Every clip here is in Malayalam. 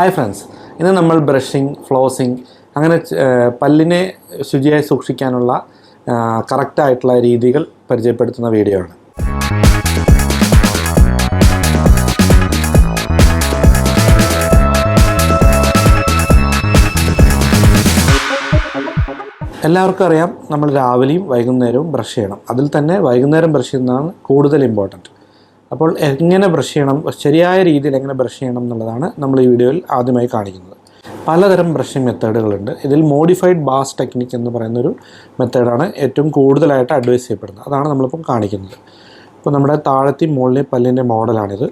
ഹായ് ഫ്രണ്ട്സ് ഇന്ന് നമ്മൾ ബ്രഷിംഗ് ഫ്ലോസിങ് അങ്ങനെ പല്ലിനെ ശുചിയായി സൂക്ഷിക്കാനുള്ള കറക്റ്റായിട്ടുള്ള രീതികൾ പരിചയപ്പെടുത്തുന്ന വീഡിയോ ആണ്. എല്ലാവർക്കും അറിയാം നമ്മൾ രാവിലെയും വൈകുന്നേരവും ബ്രഷ് ചെയ്യണം. അതിൽ തന്നെ വൈകുന്നേരം ബ്രഷ് ചെയ്യുന്നതാണ് കൂടുതൽ ഇമ്പോർട്ടന്റ് അപ്പോൾ എങ്ങനെ ബ്രഷ് ചെയ്യണം ശരിയായ രീതിയിൽ എങ്ങനെ ബ്രഷ് ചെയ്യണം എന്നുള്ളതാണ് നമ്മൾ ഈ വീഡിയോയിൽ ആദ്യമായി കാണിക്കുന്നത്. പലതരം ബ്രഷിംഗ് മെത്തേഡുകളുണ്ട്. ഇതിൽ മോഡിഫൈഡ് ബാസ് ടെക്നിക്ക് എന്ന് പറയുന്നൊരു മെത്തേഡാണ് ഏറ്റവും കൂടുതലായിട്ട് അഡ്വൈസ് ചെയ്യപ്പെടുന്നത്. അതാണ് നമ്മളിപ്പം കാണിക്കുന്നത്. ഇപ്പോൾ നമ്മുടെ താഴത്തെയും മുകളിലെ പല്ലിന്റെ മോഡലാണിത്.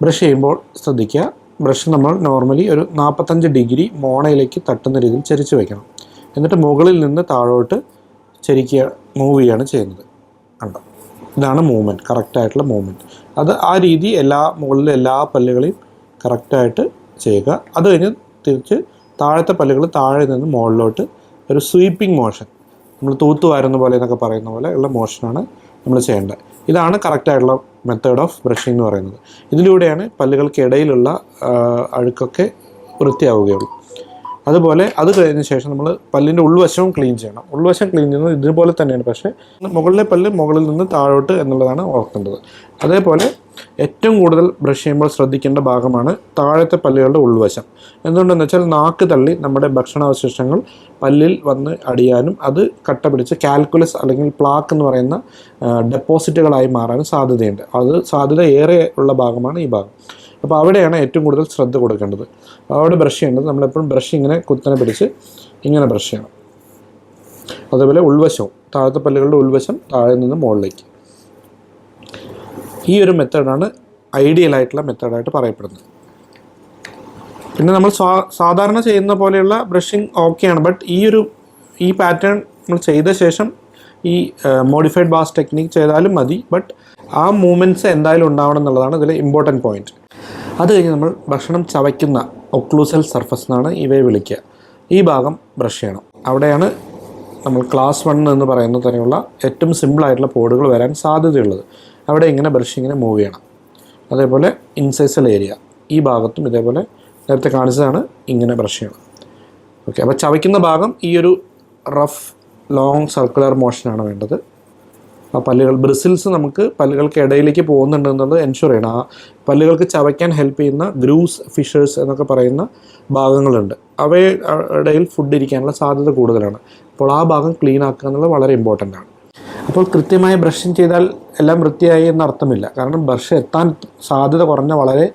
ബ്രഷ് ചെയ്യുമ്പോൾ ശ്രദ്ധിക്കുക ബ്രഷ് നമ്മൾ നോർമലി ഒരു നാൽപ്പത്തഞ്ച് ഡിഗ്രി മോണയിലേക്ക് തട്ടുന്ന രീതിയിൽ ചരിച്ച് വയ്ക്കണം എന്നിട്ട് മുകളിൽ നിന്ന് താഴോട്ട് ചരിക്കുക മൂവ് ചെയ്യുകയാണ് ചെയ്യുന്നത്. കണ്ടോ? ഇതാണ് മൂവ്മെന്റ് കറക്റ്റായിട്ടുള്ള മൂവ്മെന്റ് അത് ആ രീതി എല്ലാ മുകളിലെ എല്ലാ പല്ലുകളെയും കറക്റ്റായിട്ട് ചെയ്യുക. അത് കഴിഞ്ഞ് തിരിച്ച് താഴത്തെ പല്ലുകൾ താഴെ നിന്ന് മുകളിലോട്ട് ഒരു സ്വീപ്പിംഗ് മോഷൻ നമ്മൾ തൂത്തു വാരുന്ന പോലെ എന്നൊക്കെ പറയുന്ന പോലെ ഉള്ള മോഷനാണ് നമ്മൾ ചെയ്യേണ്ടത്. ഇതാണ് കറക്റ്റായിട്ടുള്ള മെത്തേഡ് ഓഫ് ബ്രഷിംഗ് എന്ന് പറയുന്നത്. ഇതിലൂടെയാണ് പല്ലുകൾക്കിടയിലുള്ള അഴുക്കൊക്കെ വൃത്തിയാവുകയുള്ളൂ. അതുപോലെ അത് കഴിഞ്ഞ ശേഷം നമ്മൾ പല്ലിന്റെ ഉൾവശവും ക്ലീൻ ചെയ്യണം. ഉൾവശം ക്ലീൻ ചെയ്യുന്നത് ഇതുപോലെ തന്നെയാണ്. പക്ഷേ മുകളിലെ പല്ല് മുകളിൽ നിന്ന് താഴോട്ട് എന്നുള്ളതാണ് ഓർക്കേണ്ടത്. അതേപോലെ ഏറ്റവും കൂടുതൽ ബ്രഷ് ചെയ്യുമ്പോൾ ശ്രദ്ധിക്കേണ്ട ഭാഗമാണ് താഴത്തെ പല്ലുകളുടെ ഉൾവശം. എന്തുകൊണ്ടെന്ന് വെച്ചാൽ നാക്ക് തള്ളി നമ്മുടെ ഭക്ഷണാവശിഷ്ടങ്ങൾ പല്ലിൽ വന്ന് അടിയാനും അത് കട്ട പിടിച്ച് കാൽക്കുലസ് അല്ലെങ്കിൽ പ്ലാക്ക് എന്ന് പറയുന്ന ഡെപ്പോസിറ്റുകളായി മാറാനും സാധ്യതയുണ്ട്. അത് സാധ്യത ഏറെ ഉള്ള ഭാഗമാണ് ഈ ഭാഗം. അപ്പോൾ അവിടെയാണ് ഏറ്റവും കൂടുതൽ ശ്രദ്ധ കൊടുക്കേണ്ടത്. അവിടെ ബ്രഷ് ചെയ്യേണ്ടത്. നമ്മളെപ്പോഴും ബ്രഷ് ഇങ്ങനെ കുത്തനെ പിടിച്ച് ഇങ്ങനെ ബ്രഷ് ചെയ്യണം. അതേപോലെ ഉൾവശവും താഴത്തെ പല്ലുകളുടെ ഉൾവശം താഴെ നിന്ന് മുകളിലേക്ക്. ഈ ഒരു മെത്തേഡാണ് ഐഡിയൽ ആയിട്ടുള്ള മെത്തേഡായിട്ട് പറയപ്പെടുന്നത്. പിന്നെ നമ്മൾ സാധാരണ ചെയ്യുന്ന പോലെയുള്ള ബ്രഷിങ് ഓക്കെയാണ് ബട്ട് ഈ ഒരു ഈ പാറ്റേൺ നമ്മൾ ചെയ്ത ശേഷം ഈ മോഡിഫൈഡ് ബാസ് ടെക്നിക്ക് ചെയ്താലും മതി. ബട്ട് ആ മൂമെന്റ്സ് എന്തായാലും ഉണ്ടാവണം എന്നുള്ളതാണ് ഇതിലെ ഇമ്പോർട്ടന്റ് പോയിന്റ് അത് കഴിഞ്ഞ് നമ്മൾ ഭക്ഷണം ചവയ്ക്കുന്ന ഒക്ലൂസൽ സർഫസ് എന്നാണ് ഇവയെ വിളിക്കുക. ഈ ഭാഗം ബ്രഷ് ചെയ്യണം. അവിടെയാണ് നമ്മൾ ക്ലാസ് വൺ എന്ന് പറയുന്ന തന്നെയുള്ള ഏറ്റവും സിമ്പിളായിട്ടുള്ള പോഡുകൾ വരാൻ സാധ്യതയുള്ളത്. അവിടെ ഇങ്ങനെ ബ്രഷ് ഇങ്ങനെ മൂവ് ചെയ്യണം. അതേപോലെ ഇൻസൈസൽ ഏരിയ ഈ ഭാഗത്തും ഇതേപോലെ നേരത്തെ കാണിച്ചതാണ് ഇങ്ങനെ ബ്രഷ് ചെയ്യണം. ഓക്കെ അപ്പോൾ ചവയ്ക്കുന്ന ഭാഗം ഈ ഒരു റഫ് ലോങ് സർക്കുലർ മോഷനാണ് വേണ്ടത്. ആ പല്ലുകൾ ബ്രിസിൽസ് നമുക്ക് പല്ലുകൾക്ക് ഇടയിലേക്ക് പോകുന്നുണ്ട് എന്നുള്ളത് എൻഷുർ ചെയ്യണം. ആ പല്ലുകൾക്ക് ചവയ്ക്കാൻ ഹെൽപ്പ് ചെയ്യുന്ന ഗ്രൂസ് ഫിഷേഴ്സ് എന്നൊക്കെ പറയുന്ന ഭാഗങ്ങളുണ്ട്. അവയെ ഇടയിൽ ഫുഡ് ഇരിക്കാനുള്ള സാധ്യത കൂടുതലാണ്. അപ്പോൾ ആ ഭാഗം ക്ലീൻ ആക്കുക എന്നുള്ളത് വളരെ ഇമ്പോർട്ടന്റ് ആണ്. അപ്പോൾ കൃത്യമായി ബ്രഷിങ് ചെയ്താൽ എല്ലാം വൃത്തിയായി എന്ന അർത്ഥമില്ല കാരണം ബ്രഷ് എത്താൻ സാധ്യത കുറഞ്ഞ വളരെ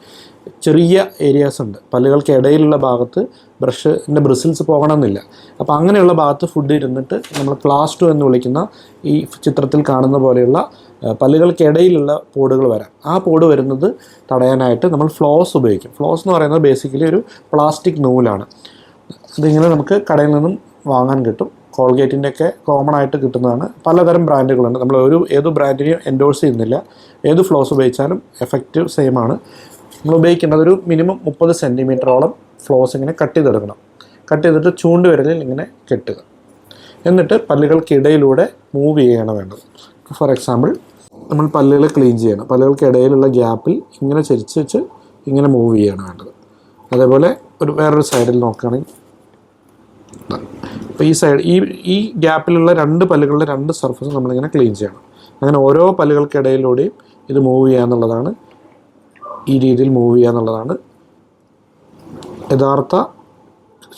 ചെറിയ ഏരിയാസ് ഉണ്ട്. പല്ലുകൾക്ക് ഇടയിലുള്ള ഭാഗത്ത് ബ്രഷിന്റെ ബ്രിസിൽസ് പോകണമെന്നില്ല. അപ്പോൾ അങ്ങനെയുള്ള ഭാഗത്ത് ഫുഡ് ഇരുന്നിട്ട് നമ്മൾ ടു എന്ന് വിളിക്കുന്ന ഈ ചിത്രത്തിൽ കാണുന്ന പോലെയുള്ള പല്ലുകൾക്കിടയിലുള്ള പോഡുകൾ വരാം. ആ പോഡ് വരുന്നത് തടയാനായിട്ട് നമ്മൾ ഫ്ലോസ് ഉപയോഗിക്കും. ഫ്ലോസ് എന്ന് പറയുന്നത് ബേസിക്കലി ഒരു പ്ലാസ്റ്റിക് നൂലാണ്. ഇതിങ്ങനെ നമുക്ക് കടയിൽ നിന്നും വാങ്ങാൻ കിട്ടും. കോൾഗേറ്റിന്റെ ഒക്കെ കോമൺ ആയിട്ട് കിട്ടുന്നതാണ്. പലതരം ബ്രാൻഡുകളുണ്ട്. നമ്മൾ ഒരു ഏത് ബ്രാൻഡിനെയും എൻഡോഴ്സ് ചെയ്യുന്നില്ല. ഏത് ഫ്ലോസ് ഉപയോഗിച്ചാലും എഫക്റ്റീവ് സെയിം ആണ്. നമ്മൾ ഉപയോഗിക്കേണ്ടത് ഒരു മിനിമം മുപ്പത് സെന്റിമീറ്ററോളം ഫ്ലോസ് ഇങ്ങനെ കട്ട് ചെയ്തെടുക്കണം. കട്ട് ചെയ്തിട്ട് ചൂണ്ടുവിരലിൽ ഇങ്ങനെ കെട്ടുക. എന്നിട്ട് പല്ലുകൾക്കിടയിലൂടെ മൂവ് ചെയ്യണം വേണ്ടത്. ഫോർ എക്സാമ്പിൾ നമ്മൾ പല്ലുകൾ ക്ലീൻ ചെയ്യണം. പല്ലുകൾക്കിടയിലുള്ള ഗ്യാപ്പിൽ ഇങ്ങനെ ചരിച്ച് വെച്ച് ഇങ്ങനെ മൂവ് ചെയ്യാണ് വേണ്ടത്. അതേപോലെ ഒരു വേറൊരു സൈഡിൽ നോക്കുകയാണെങ്കിൽ അപ്പോൾ ഈ സൈഡ് ഈ ഈ ഗ്യാപ്പിലുള്ള രണ്ട് പല്ലുകളുടെ രണ്ട് സർഫസ് നമ്മളിങ്ങനെ ക്ലീൻ ചെയ്യണം. അങ്ങനെ ഓരോ പല്ലുകൾക്കിടയിലൂടെയും ഇത് മൂവ് ചെയ്യുക എന്നുള്ളതാണ് ഈ രീതിയിൽ മൂവ് ചെയ്യുക എന്നുള്ളതാണ്. യഥാർത്ഥ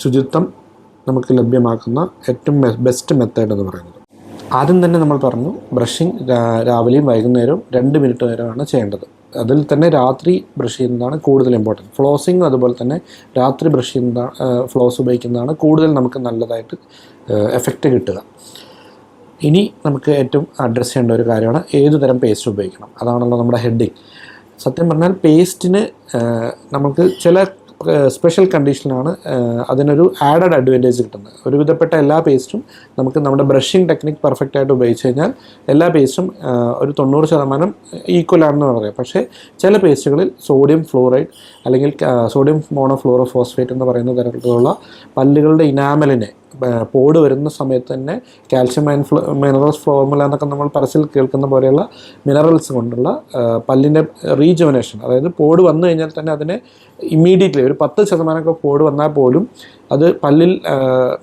ശുചിത്വം നമുക്ക് ലഭ്യമാക്കുന്ന ഏറ്റവും ബെസ്റ്റ് മെത്തേഡ് എന്ന് പറയുന്നത്. ആദ്യം തന്നെ നമ്മൾ പറഞ്ഞു ബ്രഷിങ് രാവിലെയും വൈകുന്നേരവും രണ്ട് മിനിറ്റ് നേരമാണ് ചെയ്യേണ്ടത്. അതിൽ തന്നെ രാത്രി ബ്രഷ് ചെയ്യുന്നതാണ് കൂടുതൽ ഇമ്പോർട്ടന്റ് ഫ്ലോസിങ് അതുപോലെ തന്നെ രാത്രി ബ്രഷ് ചെയ്യുന്ന ഫ്ലോസ് ഉപയോഗിക്കുന്നതാണ് കൂടുതൽ നമുക്ക് നല്ലതായിട്ട് എഫക്റ്റ് കിട്ടുക. ഇനി നമുക്ക് ഏറ്റവും അഡ്രസ്സ് ചെയ്യേണ്ട ഒരു കാര്യമാണ് ഏതുതരം പേസ്റ്റ് ഉപയോഗിക്കണം. അതാണല്ലോ നമ്മുടെ ഹെഡിങ് സത്യം പറഞ്ഞാൽ പേസ്റ്റിന് നമുക്ക് ചില സ്പെഷ്യൽ കണ്ടീഷനിലാണ് അതിനൊരു ആഡഡ് അഡ്വാന്റേജ് കിട്ടുന്നത്. ഒരുവിധപ്പെട്ട എല്ലാ പേസ്റ്റും നമുക്ക് നമ്മുടെ ബ്രഷിംഗ് ടെക്നിക് പെർഫെക്റ്റ് ആയിട്ട് ഉപയോഗിച്ച് കഴിഞ്ഞാൽ എല്ലാ പേസ്റ്റും ഒരു തൊണ്ണൂറ് ശതമാനം ഈക്വൽ ആണെന്ന് പറയാം പക്ഷേ ചില പേസ്റ്റുകളിൽ സോഡിയം ഫ്ലോറൈഡ് അല്ലെങ്കിൽ സോഡിയം മോണോഫ്ലോറോഫോസ്ഫേറ്റ് എന്ന് പറയുന്ന തരത്തിലുള്ള പല്ലുകളുടെ ഇനാമലിനെ പോട് വരുന്ന സമയത്ത് തന്നെ കാൽഷ്യം മൈൻഫ്ലോ മിനറൽസ് ഫോർമുല എന്നൊക്കെ നമ്മൾ പരസ്യത്തിൽ കേൾക്കുന്ന പോലെയുള്ള മിനറൽസ് കൊണ്ടുള്ള പല്ലിന്റെ റീജുവനേഷൻ അതായത് പോഡ് വന്നു കഴിഞ്ഞാൽ തന്നെ അതിനെ ഇമ്മീഡിയറ്റ്ലി ഒരു പത്ത് ശതമാനമൊക്കെ പോഡ് വന്നാൽ പോലും അത് പല്ലിൽ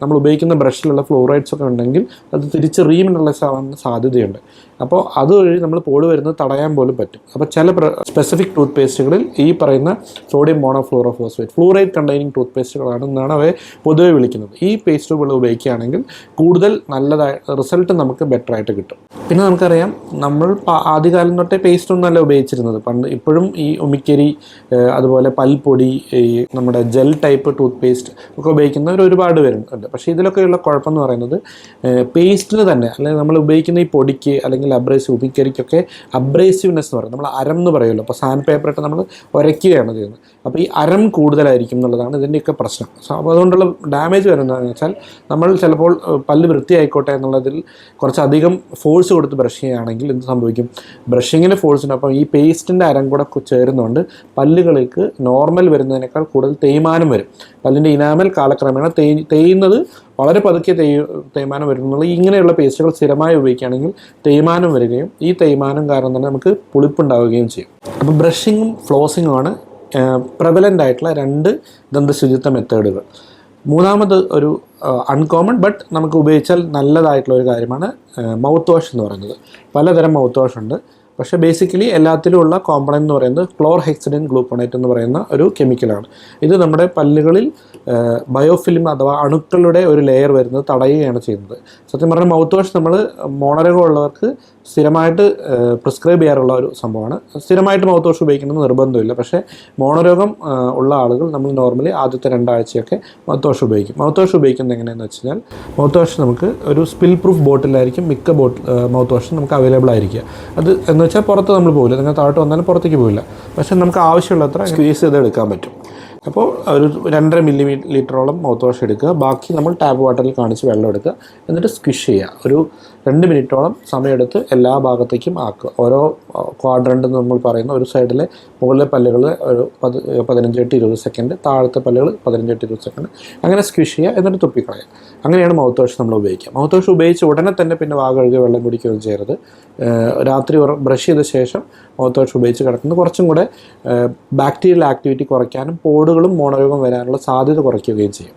നമ്മൾ ഉപയോഗിക്കുന്ന ബ്രഷിലുള്ള ഫ്ലോറൈഡ്സ് ഒക്കെ ഉണ്ടെങ്കിൽ അത് തിരിച്ച് റീമിനറലൈസ് ആവാൻ സാധ്യതയുണ്ട്. അപ്പോൾ അതുവഴി നമ്മൾ പോട് വരുന്നത് തടയാൻ പോലും പറ്റും. അപ്പോൾ ചില സ്പെസിഫിക് ടൂത്ത് പേസ്റ്റുകളിൽ ഈ പറയുന്ന sodium monofluorophosphate fluoride containing tooth പേസ്റ്റുകളാണെന്നാണ് അവയെ പൊതുവെ വിളിക്കുന്നത്. ഈ പേസ്റ്റുകൾ ഉപയോഗിക്കുകയാണെങ്കിൽ കൂടുതൽ നല്ലതായ റിസൾട്ട് നമുക്ക് ബെറ്റർ ആയിട്ട് കിട്ടും. പിന്നെ നമുക്കറിയാം നമ്മൾ ആദ്യകാലം തൊട്ടേ പേസ്റ്റ് ഒന്നല്ല ഉപയോഗിച്ചിരുന്നത്. പണ്ട് ഇപ്പോഴും ഈ ഉമിക്കരി അതുപോലെ പൽപ്പൊടി ഈ നമ്മുടെ ജെൽ ടൈപ്പ് ടൂത്ത് പേസ്റ്റ് ഒക്കെ ഉപയോഗിക്കുന്നവർ ഒരുപാട് പേരുണ്ട്. പക്ഷേ ഇതിലൊക്കെയുള്ള കുഴപ്പം എന്ന് പറയുന്നത് പേസ്റ്റിന് തന്നെ അല്ലെങ്കിൽ നമ്മൾ ഉപയോഗിക്കുന്ന ഈ പൊടിക്ക് അല്ലെങ്കിൽ അബ്രേസീവ് ഉപ്പിക്കരിക്കൊക്കെ അബ്രേസീവ്നെസ് എന്ന് പറയും. നമ്മൾ അരം എന്ന് പറയുമല്ലോ. അപ്പോൾ സാൻഡ് പേപ്പർ ഇട്ട് നമ്മൾ ഉരയ്ക്കുകയാണ് ചെയ്യുന്നത്. അപ്പോൾ ഈ അരം കൂടുതലായിരിക്കും എന്നുള്ളതാണ് ഇതിന്റെയൊക്കെ പ്രശ്നം. അപ്പോൾ അതുകൊണ്ടുള്ള ഡാമേജ് വരുന്നതെന്ന് വെച്ചാൽ നമ്മൾ ചിലപ്പോൾ പല്ല് വൃത്തിയായിക്കോട്ടെ എന്നുള്ളതിൽ കുറച്ചധികം ഫോഴ്സ് കൊടുത്ത് ബ്രഷ് ചെയ്യുകയാണെങ്കിൽ എന്ത് സംഭവിക്കും? ബ്രഷിങ്ങിന് ഫോഴ്സിനൊപ്പം ഈ പേസ്റ്റിന്റെ അരം കൂടെ ചേരുന്നതുകൊണ്ട് പല്ലുകൾക്ക് നോർമൽ വരുന്നതിനേക്കാൾ കൂടുതൽ തേയ്മാനം വരും. പല്ലിന്റെ ഇനാമൽ കാലക്രമേണ തേയ് തേയുന്നത് വളരെ പതുക്കെ തേയ് തേയ്മാനം വരുന്നുള്ളൂ ഇങ്ങനെയുള്ള പേസ്റ്റുകൾ സ്ഥിരമായി ഉപയോഗിക്കുകയാണെങ്കിൽ തേയ്മാനം വരികയും ഈ തേയ്മാനം കാരണം തന്നെ നമുക്ക് പുളിപ്പുണ്ടാവുകയും ചെയ്യും. അപ്പോൾ ബ്രഷിങ്ങും ഫ്ലോസിങ്ങുമാണ് പ്രബലന്റ് ആയിട്ടുള്ള രണ്ട് ദന്തശുചിത്വ മെത്തേഡുകൾ. മൂന്നാമത് ഒരു അൺകോമൺ ബട്ട് നമുക്ക് ഉപയോഗിച്ചാൽ നല്ലതായിട്ടുള്ള ഒരു കാര്യമാണ് മൗത്ത് വാഷ് എന്ന് പറയുന്നത്. പലതരം മൗത്ത് വാഷ് ഉണ്ട്. പക്ഷേ ബേസിക്കലി എല്ലാത്തിലും ഉള്ള കോമ്പണന്റ് എന്ന് പറയുന്നത് ക്ലോർ ഹെക്സിഡിൻ ഗ്ലൂക്കോണേറ്റ് എന്ന് പറയുന്ന ഒരു കെമിക്കലാണ് ഇത് നമ്മുടെ പല്ലുകളിൽ ബയോഫിലിം അഥവാ അണുക്കളുടെ ഒരു ലെയർ വരുന്നത് തടയുകയാണ് ചെയ്യുന്നത്. സത്യം പറഞ്ഞാൽ മൗത്ത് വാഷ് നമ്മൾ ഉള്ളവർക്ക് സ്ഥിരമായിട്ട് പ്രിസ്ക്രൈബ് ചെയ്യാറുള്ള ഒരു സംഭവമാണ്. സ്ഥിരമായിട്ട് മൗത്ത് വാഷ് ഉപയോഗിക്കുന്നത് നിർബന്ധമില്ല. പക്ഷേ മോണരോഗം ഉള്ള ആളുകൾ നമ്മൾ നോർമലി ആദ്യത്തെ രണ്ടാഴ്ചയൊക്കെ മൗത്ത് വാഷ് ഉപയോഗിക്കും. മൗത്ത് വാഷ് ഉപയോഗിക്കുന്നത് എങ്ങനെയാണെന്ന് വെച്ച് കഴിഞ്ഞാൽ മൗത്ത് വാഷ് നമുക്ക് ഒരു സ്പിൽ പ്രൂഫ് ബോട്ടിലായിരിക്കും മിക്ക ബോട്ടിൽ മൗത്ത് വാഷ് നമുക്ക് അവൈലബിൾ ആയിരിക്കുക. അത് എന്ന് വെച്ചാൽ പുറത്ത് നമ്മൾ പോകില്ല നിങ്ങൾ താഴോട്ട് വന്നാലും പുറത്തേക്ക് പോകില്ല പക്ഷേ നമുക്ക് ആവശ്യമുള്ളത്ര സ്ക്വീസ് ചെയ്ത് എടുക്കാൻ പറ്റും. അപ്പോൾ ഒരു രണ്ടര മില്ലി ലിറ്ററോളം മൗത്ത് വാഷ് എടുക്കുക. ബാക്കി നമ്മൾ ടാപ്പ് വാട്ടറിൽ കാണിച്ച് വെള്ളം എടുക്കുക. എന്നിട്ട് സ്ക്വിഷ് ചെയ്യുക. ഒരു രണ്ട് മിനിറ്റോളം സമയമെടുത്ത് എല്ലാ ഭാഗത്തേക്കും ആക്കുക. ഓരോ ക്വാഡ്രന്റ് എന്ന് നമ്മൾ പറയുന്ന ഒരു സൈഡിലെ മുകളിലെ പല്ലുകൾ ഒരു പത് പതിനഞ്ച് തൊട്ട് ഇരുപത് സെക്കൻഡ് താഴത്തെ പല്ലുകൾ പതിനഞ്ച് തൊട്ട് ഇരുപത് സെക്കൻഡ് അങ്ങനെ സ്ക്വിഷ് ചെയ്യുക എന്നിട്ട് തുപ്പിക്കളയുക അങ്ങനെയാണ് മൗത്ത് വാഷ് നമ്മൾ ഉപയോഗിക്കുക. മൗത്ത് വാഷ് ഉപയോഗിച്ച് ഉടനെ തന്നെ പിന്നെ വാ കഴുകി വെള്ളം കുടിക്കുകയും ചെയ്യരുത്. രാത്രി ബ്രഷ് ചെയ്ത ശേഷം മൗത്ത് വാഷ് ഉപയോഗിച്ച് കിടക്കുന്നത് കുറച്ചും കൂടെ ബാക്ടീരിയൽ ആക്ടിവിറ്റി കുറയ്ക്കാനും പോടുകളും മോണരോഗം വരാനുള്ള സാധ്യത കുറയ്ക്കുകയും ചെയ്യും.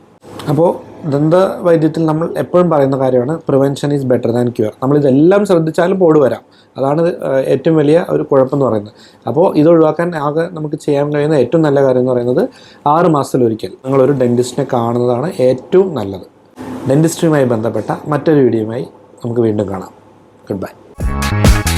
അപ്പോൾ ദന്ത വൈദ്യത്തിൽ നമ്മൾ എപ്പോഴും പറയുന്ന കാര്യമാണ് prevention is better than cure നമ്മൾ ഇതെല്ലാം ശ്രദ്ധിച്ചാലും പോട് വരാം. അതാണ് ഏറ്റവും വലിയ ഒരു കുഴപ്പം എന്ന് പറയുന്നത്. അപ്പോൾ ഇത് ഒഴിവാക്കാൻ ആകെ നമുക്ക് ചെയ്യാൻ കഴിയുന്ന ഏറ്റവും നല്ല കാര്യം എന്ന് പറയുന്നത് ആറ് മാസത്തിലൊരിക്കൽ നിങ്ങളൊരു ഡെന്റിസ്റ്റിനെ കാണുന്നതാണ് ഏറ്റവും നല്ലത്. ഡെന്റിസ്റ്റുമായി ബന്ധപ്പെട്ട മറ്റൊരു വീഡിയോയുമായി നമുക്ക് വീണ്ടും കാണാം. Good bye